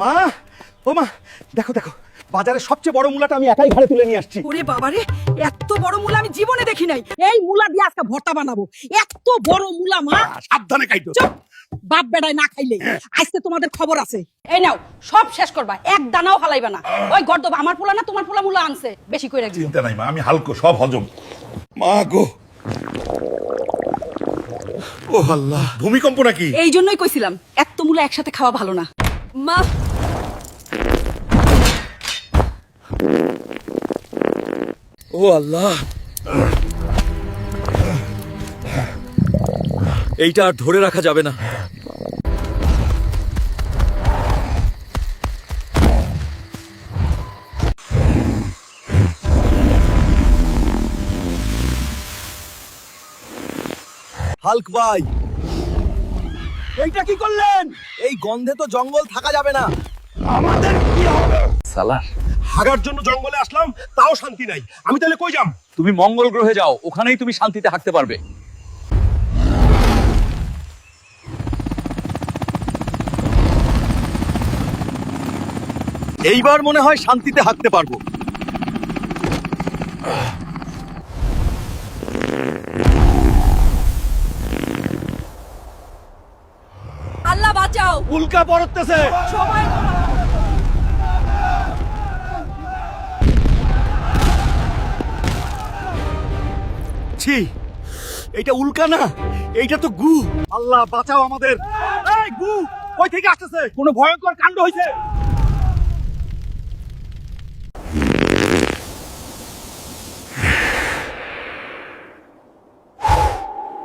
মা ও মা দেখো দেখো বাজারের সবচেয়ে বড় মূলাটা আমি একাই ঘাড়ে তুলে নিয়ে আসছি। ওরে বাবারে এত বড় মূলা আমি জীবনে দেখি নাই। এই মূলা দিয়ে আজকে ভর্তা বানাবো। এত বড় মূলা মা। সাবধানে খাইতো চুপ। বাপ বেড়ায় না খাইলে। আজকে তোমাদের খবর আছে। এই নাও সব শেষ করবা। এক দানাও ফালাইবা না। ওই গর্দব আমার পোলা না তোমার পোলা মূলা আনছে। বেশি করে চিন্তা নাই মা আমি হালকো সব হজম। মা গো। ও আল্লাহ। ভূমিকম্প নাকি? এই জন্যই কইছিলাম এত মূলা একসাথে খাওয়া ভালো না। মা ও আল্লাহ। এইটা আর ধরে রাখা যাবে না। হাল্ক ভাই। এইটা কি করলেন? এই গন্ধে তো জঙ্গল থাকা যাবে না। আমাদের সালার। হাগার জন্য জঙ্গলে আসলাম তাও শান্তি নাই। আমি তাহলে কই যাম? তুমি মঙ্গল গ্রহে যাও ওখানেই তুমি শান্তিতে হাঁটতে পারবে। এইবার মনে হয় শান্তিতে হাঁটতে পারব। আল্লাহ বাঁচাও। উল্কা পড়তেছে সময় ছি এইটা উল্কা না, এইটা তো গু। আল্লাহ, বাঁচাও আমাদের। এই গু, কই থেকে ভয়ঙ্কর কাণ্ড হইছে।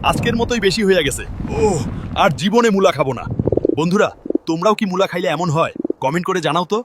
আজকের মতোই বেশি হয়ে গেছে। ও আর জীবনে মুলা খাব না। বন্ধুরা, তোমরাও কি মুলা খাইলে এমন হয়? কমেন্ট করে জানাও তো।